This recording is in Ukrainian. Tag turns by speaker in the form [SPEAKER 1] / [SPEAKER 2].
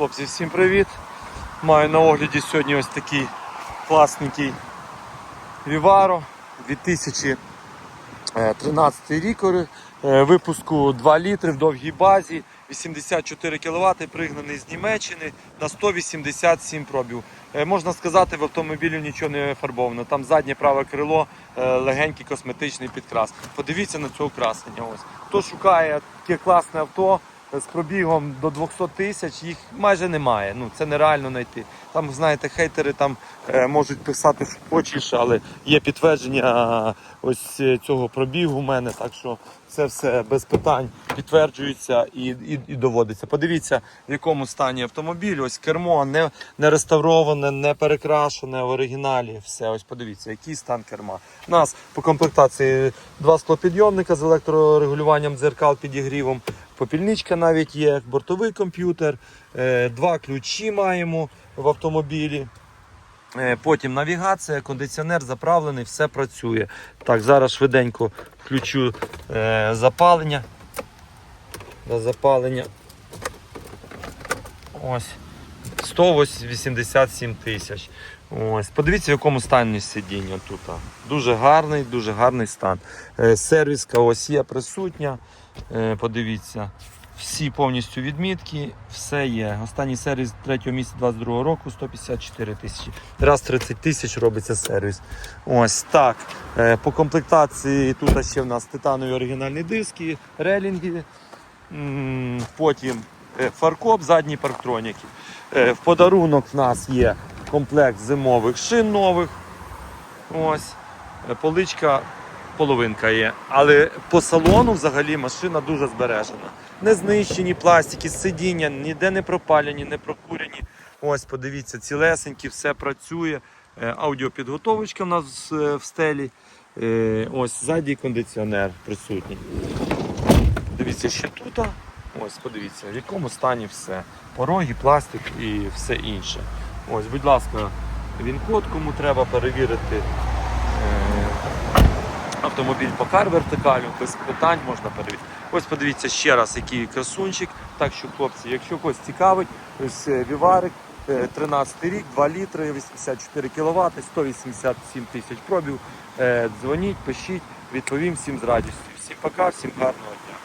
[SPEAKER 1] Хлопці, всім привіт! Маю на огляді сьогодні ось такий класненький Vivaro 2013 рік е, випуску 2 літри в довгій базі, 84 кВт, пригнаний з Німеччини на 187 пробів. Е, Можна сказати, в автомобілі нічого не фарбовано. Там заднє праве крило, е, легенький косметичний підкрас. Подивіться на цього красення. Ось. Хто шукає таке класне авто, з пробігом до 200 тисяч їх майже немає. Ну це нереально знайти. Там, знаєте, хейтери там е, можуть писати хочеш, але є підтвердження ось е, цього пробігу у мене. Так що це все без питань підтверджується і, і, і доводиться. Подивіться, в якому стані автомобіль. Ось кермо не, не реставроване, не перекрашене в оригіналі. Все, ось подивіться, який стан керма. У нас по комплектації два склопідйомника з електрорегулюванням дзеркал підігрівом. Попільничка навіть є, бортовий комп'ютер, е, два ключі маємо в автомобілі. Е, Потім навігація, кондиціонер заправлений, все працює. Так, зараз швиденько включу е, запалення. Запалення. Ось. 187 тисяч. Ось. Подивіться, в якому стані сидіння тут. Дуже гарний, дуже гарний стан. Е, Сервіска ось є присутня. Е, Подивіться. Всі повністю відмітки, все є. Останній сервіс 3 місяця 22 року 154 тисячі. Раз 30 тисяч робиться сервіс. Ось так. Е, По комплектації тут ще в нас титанові оригінальні диски, релінги. Потім фаркоп, задні парктроніки. Е, В подарунок в нас є комплект зимових шин нових. Ось. Е, Поличка половинка є. Але по салону взагалі машина дуже збережена. Не знищені пластики, сидіння, ніде не пропалені, не прокурені. Ось, подивіться, цілесенькі, все працює. Е, Аудіопідготовочка в нас е, в стелі. Е, Ось ззаді кондиціонер присутній. Дивіться, ще тут. Ось, подивіться, в якому стані все. Пороги, пластик і все інше. Ось, будь ласка, він код, кому треба перевірити е, автомобіль по кар вертикалю, без питань можна перевірити. Ось подивіться ще раз, який красунчик. Так що, хлопці, якщо когось цікавить, ось е, Віварик, е, 13 рік, 2 літри, 84 кВт, 187 тисяч пробів. Е, Дзвоніть, пишіть, відповім всім з радістю. Всім пока, всім гарного дня.